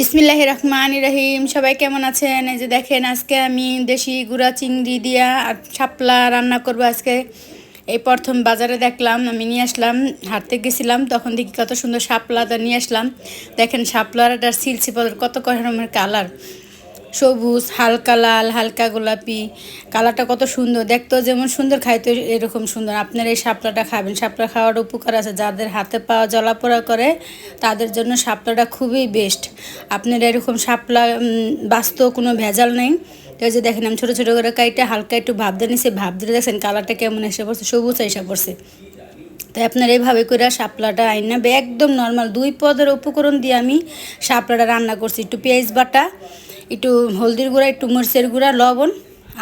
বিসমিল্লাহ রহমান রহিম। সবাই কেমন আছেন? এই যে দেখেন, আজকে আমি দেশি গুঁড়া, চিংড়ি দিয়া আর শাপলা রান্না করব আজকে। এই প্রথম বাজারে দেখলাম, আমি নিয়ে আসলাম, হাঁটতে গেছিলাম, তখন দেখি কত সুন্দর শাপলাটা নিয়ে আসলাম। দেখেন শাপলাটার সিলসিপার কত রকমের কালার সবুজ, হালকা লাল, হালকা গোলাপি। কালারটা কত সুন্দর। দেখতেও যেমন সুন্দর খাইতে এরকম সুন্দর। আপনারা এই শাপলাটা খাবেন। শাপলা খাওয়ার উপকার আছে। যাদের হাতে পাওয়া জলাপোড়া করে, তাদের জন্য শাপলাটা খুবই বেস্ট আপনারা এরকম শাপলা বাস্তব কোনো ভেজাল নেই। এই যে দেখেন, আমি ছোটো ছোটো করে কাইটা হালকা একটু ভাব দিয়ে নিছি। ভাব দিয়ে দেখছেন কালারটা কেমন এসে পড়ছে, সবুজ এসে পড়ছে। তাই আপনার এইভাবে করে আইনা একদম নর্মাল দুই পদের উপকরণ দিয়ে আমি শাপলাটা রান্না করছি। একটু পেঁয়াজ বাটা একটু হলদির গুঁড়া, একটু মরিচের গুঁড়া, লবণ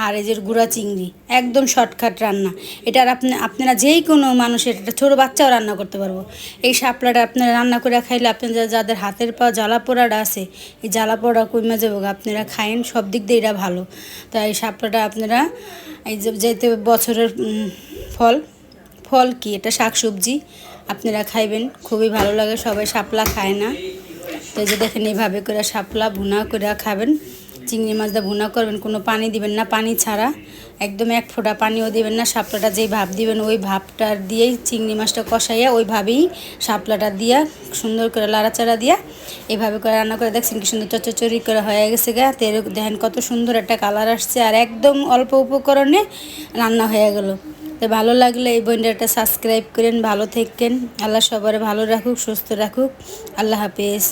আর এই যে গুঁড়া চিংড়ি। একদম শর্টকাট রান্না। এটার আপনি আপনারা যেই কোনো মানুষের এটা ছোটো বাচ্চাও রান্না করতে পারব। এই শাপলাটা আপনারা রান্না করে খাইলে আপনারা যাদের হাতের পা জ্বালা পোড়াটা আছে, এই জ্বালা পোড়া কমে যাব আপনারা খায়েন সব দিক দিয়ে এটা ভালো। তাই এই শাপলাটা আপনারা, এই যেতে বছরের ফল ফল কি? এটা শাকসবজি। আপনারা খাইবেন, খুবই ভালো লাগে, সবাই শাপলা খায় না। তো এই যে দেখেন, এইভাবে করে শাপলা ভুনা করে খাবেন। চিংড়ি মাছটা ভুনা করবেন, কোনো পানি দিবেন না, পানি ছাড়া। একদম এক ফোঁটা পানিও দিবেন না, শাপলাটা যেই ভাপ দিবেন, ওই ভাপটা দিয়েই চিংড়ি মাছটা কষাইয়া ওইভাবেই শাপলাটা দিয়া, সুন্দর করে লাড়াচাড়া দিয়া এভাবে করে রান্না করে দেখছেন কি সুন্দর চচ্চড়ি করে হয়ে গেছে গা। তো দেখেন কত সুন্দর একটা কালার আসছে, আর একদম অল্প উপকরণে রান্না হয়ে গেল। তো ভালো লাগলে এই বইটাটা সাবস্ক্রাইব করেন, ভালো থাকেন। আল্লাহ সবার ভালো রাখুক, সুস্থ রাখুক। আল্লাহ হাফেজ।